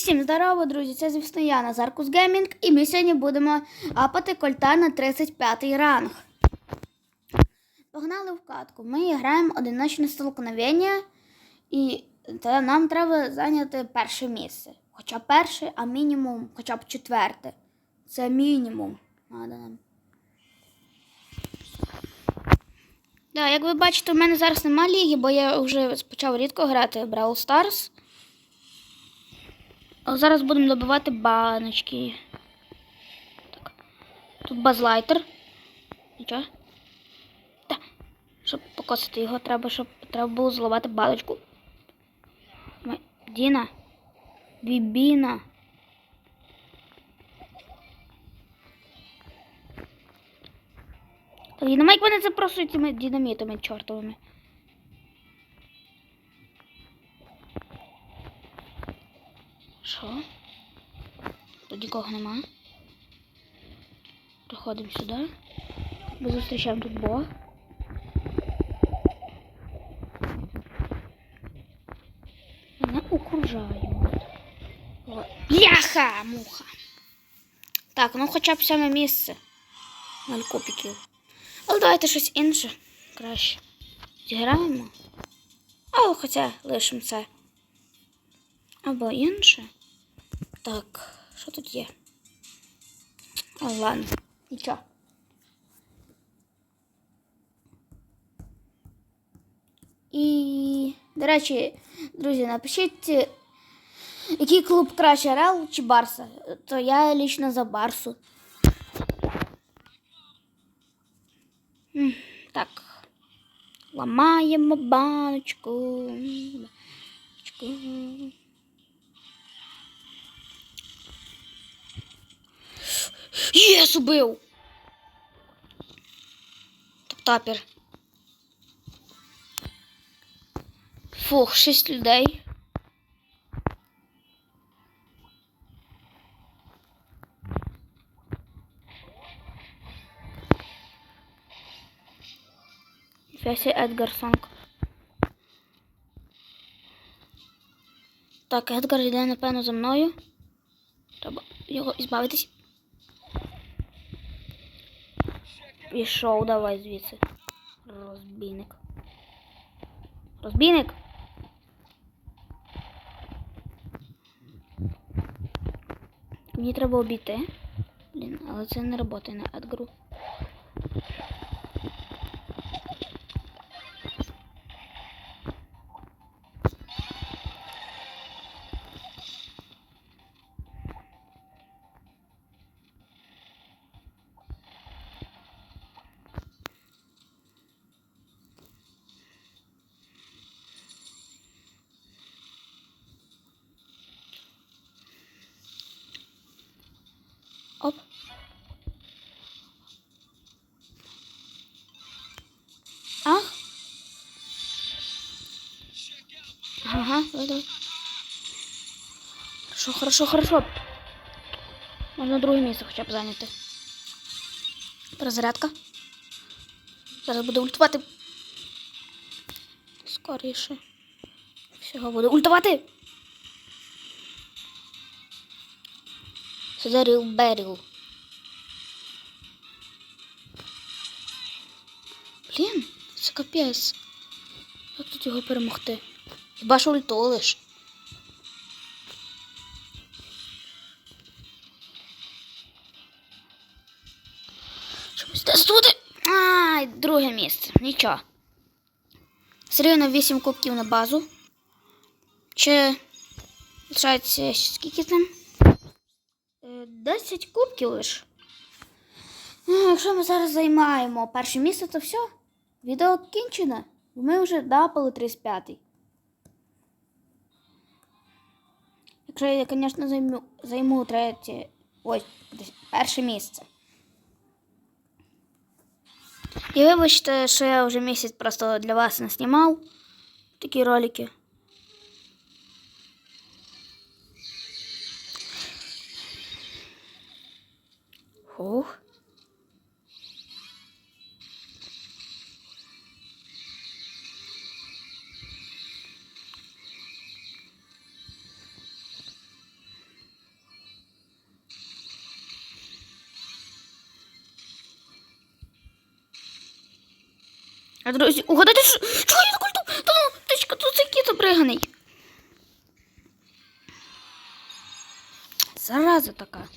всім здорово, друзі! Це, звісно, я Назаркус Геймінг, і ми сьогодні будемо апати кольта на 35 ранг. Погнали в катку. Ми граємо одиночне столкновення, і нам треба зайняти перше місце. Хоча б перше, а мінімум, хоча б четверте. Це мінімум. Надо як ви бачите, у мене зараз нема ліги, бо я вже почав рідко грати в Brawl Stars. А зараз будемо добивати баночки. Так. Тут базлайтер. Нічого. Так. Щоб покосити його, треба, щоб треба було зламати баночку. Діна. Бібіна. Так, динамайк мене запрошує цими динамітами чортовими. Нікого нема. Приходимо сюди. Ми зустрічаємо тут Бога. Мене окружають. О, Бляха, муха. Так, ну хоча б саме місце. Ноль кубиків. Але давайте щось інше. Краще. Зіграємо. Але хоча лишимо це. Або інше. Так, що тут є? А, ладно, нічого. І, до речі, друзі, напишіть, е, який клуб краще Реал чи Барса. То я лічно за Барсу. М, Так. Ламаємо баночку. Баночку. Єс, убив! Топ-тапер. Фух, шість людей. Фесі Едгар Сонг. Так, Едгар йде, напевно, за мною. Треба його ізбавитись. Пішов, давай звідси. Розбійник. Розбійник. Мені треба обійти. Блін, але це не роботи на Едгару. Хорошо, хорошо, хорошо. Можна друге місце хоча б зайняти. Перезарядка. Зараз буде ультувати. Скоріше. Всього буде ультувати. Зарил Берил. Блін, це капець. Як тут його перемогти? Хіба що ульто лиш? Чомусь десь туди. Ай, друге місце. Нічого. Все рівно 8 кубків на базу. Чи лишається скільки там? Е, 10 кубків лиш. Ну, Якщо ми зараз займаємо перше місце, то все. Відео кінчено. Ми вже дапали 35-й. Якщо я, звісно, займу, займу третє. Ой, десь перше місце. І вибачте, що я вже місяць просто для вас не знімав такі ролики. Ух. А друзі, угадайте, що чого я культу? Та ну, тичка, тут цей кіт обриганий. Зараза така.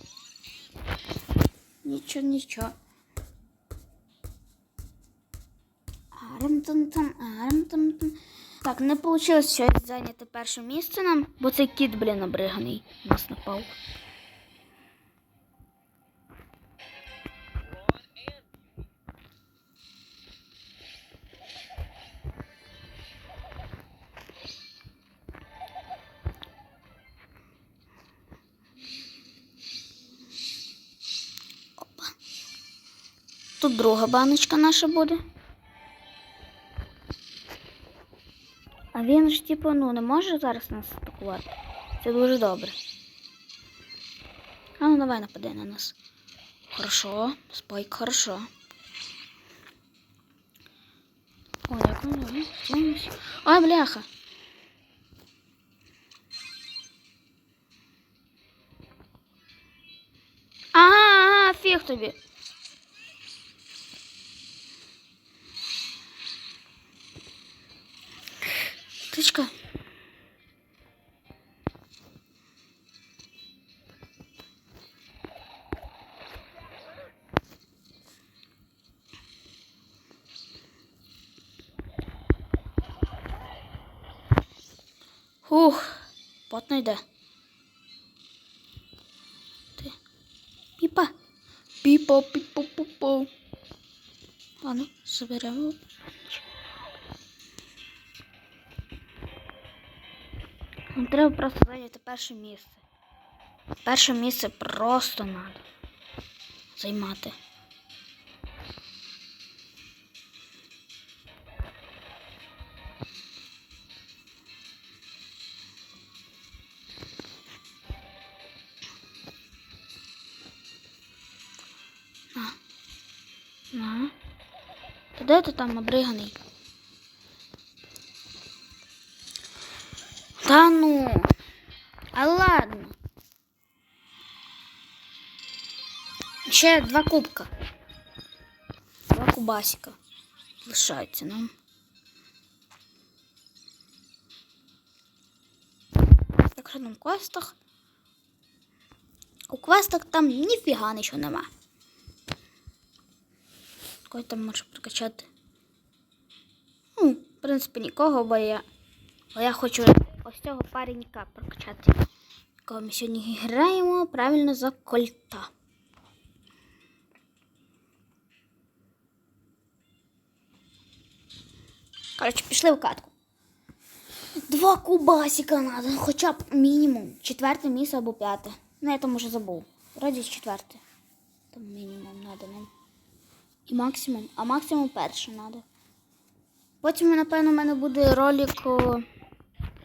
Нічого, нічого. Арам-там-там, арам-там-там. Так, не вийшло щось зайняти перше місце нам, бо цей кіт, блін, обриганий. Нас напав. Тут друга баночка наша буде. А він ж, типу, ну, не може зараз нас атакувати. Це дуже добре. А ну давай напади на нас. Хорошо, спайк, хорошо. О, дякую, давай. Ой, бляха. Ага, ага, фіг тобі. Птичка. Ух, потнойда. Ты. Пипа. Пипа, пипа, пипа. А ну, соберем его. Нам треба просто зайняти перше місце. Перше місце просто треба займати. На. На. Та де ти там обриганий? Та ну. А ладно. Ще два кубка. Два кубасика. Лишається нам. Так що там в квестах? У квестах там ніфіга нічого нема. Кой там може прокачати? Ну, в принципі, нікого, бо я. Бо я хочу ось цього паренька прокачати. Кого ми сьогодні граємо правильно за кольта. Коротше, пішли в катку. Два кубасика надо, хоча б мінімум. Четверте місце або п'яте. Ну, я там уже забув. Вроді четверте. Там мінімум надо нам. І максимум. А максимум перше надо. Потім, напевно, в мене буде ролик,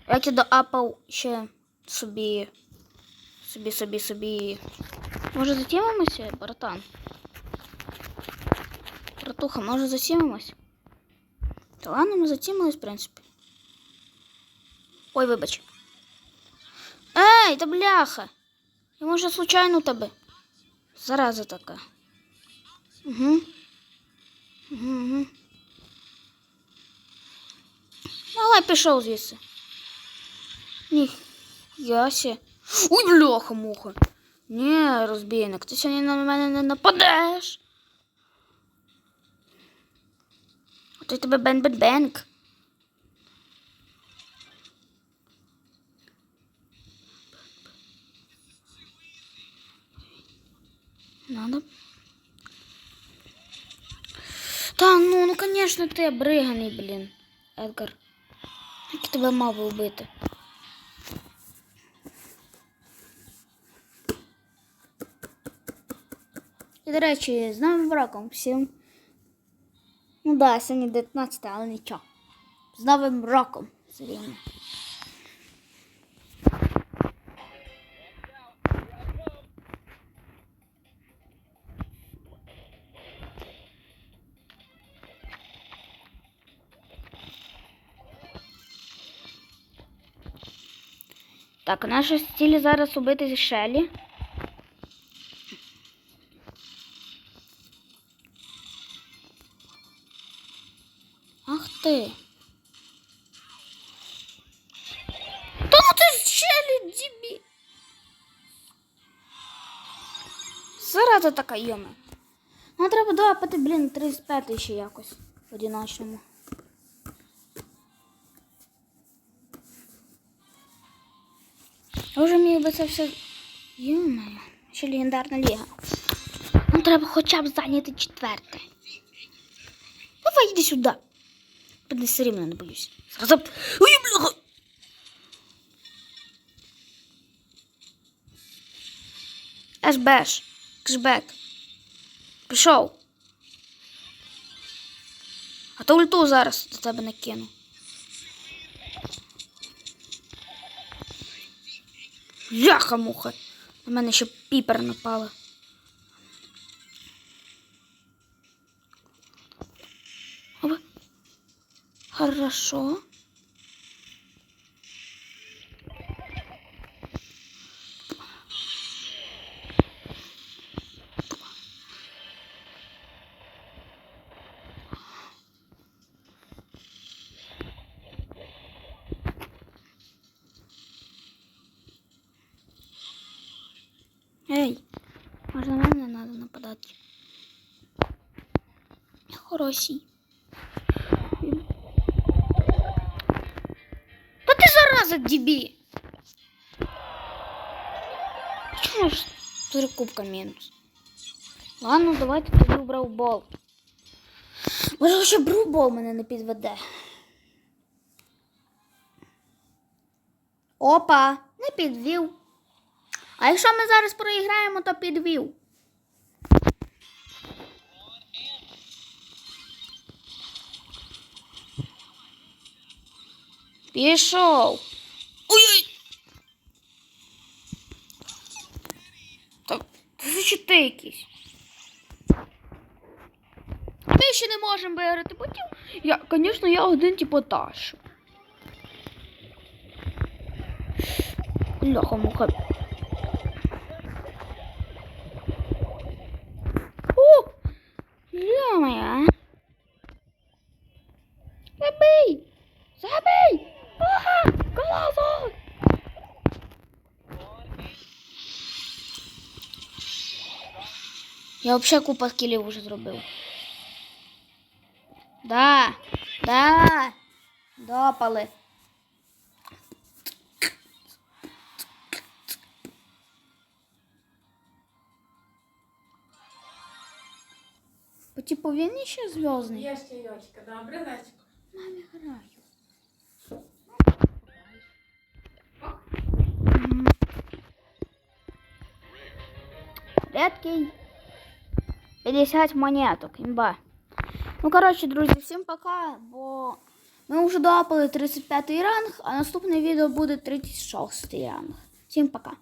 о, як я доапав ще собі. Собі, собі, собі. Може затімимося, братан? Братуха, може затімимось? Та ладно, ми затімились, в принципі. Ой, вибач. Ей, та бляха! Я може случайно у тебе. Зараза така. Угу. Угу, угу. Давай пішов звідси. Ясі. Ой, бляха, муха. Ні, розбійник, ти сьогодні на мене не нападеш. От я тебе бен бен бенк Надо. Та ну, ну конечно, ти обриганий, блін. Едгар. Як тебе мав би І, до речі, з новим роком всім. Ну да, сьогодні 19, але нічого. З новим роком рівно. Так, наша ціль зараз убити Шелі. Ти? Та ну ти щелі. Зараза така йома. Ну треба допити, блін, 35 ще якось в одиночному. Я вже міг би це все. Йомаю, ще легендарна ліга. Нам треба хоча б зайняти четверте. Давай йди сюди. Піди все рівно не боюсь. Сказав. Ой, бляха! Ешбеш. Кешбек. Пішов. А то ульту зараз до тебе накину. Ляха-муха. На мене ще піпер напала. Хорошо. Ей, може на мене не треба нападати. Хороший. Дебі! Чому ж три кубка мінус? Ладно, давайте тоді в бравбол. Може, ще бравбол мене не підведе. Опа, не підвів. А якщо ми зараз проіграємо, то підвів. Пішов. Ой-ой. Та це ще ти якийсь. Ми ще не можемо виграти потім. Я, звісно, я один типу ташу. Ляха муха. О! Ё-моё! Забий! Забий! Ага! Колосо! Я вообще купа скілів уже зробив. Да, да, допали. По типу він ще зв'язний. Є ще Йочка, добре, Лечко? Мамі граю. Редкий 50 монеток, імба. Ну, коротше, друзі, всім пока, бо ми вже допали 35 ранг, а наступне відео буде 36 ранг. Всім пока.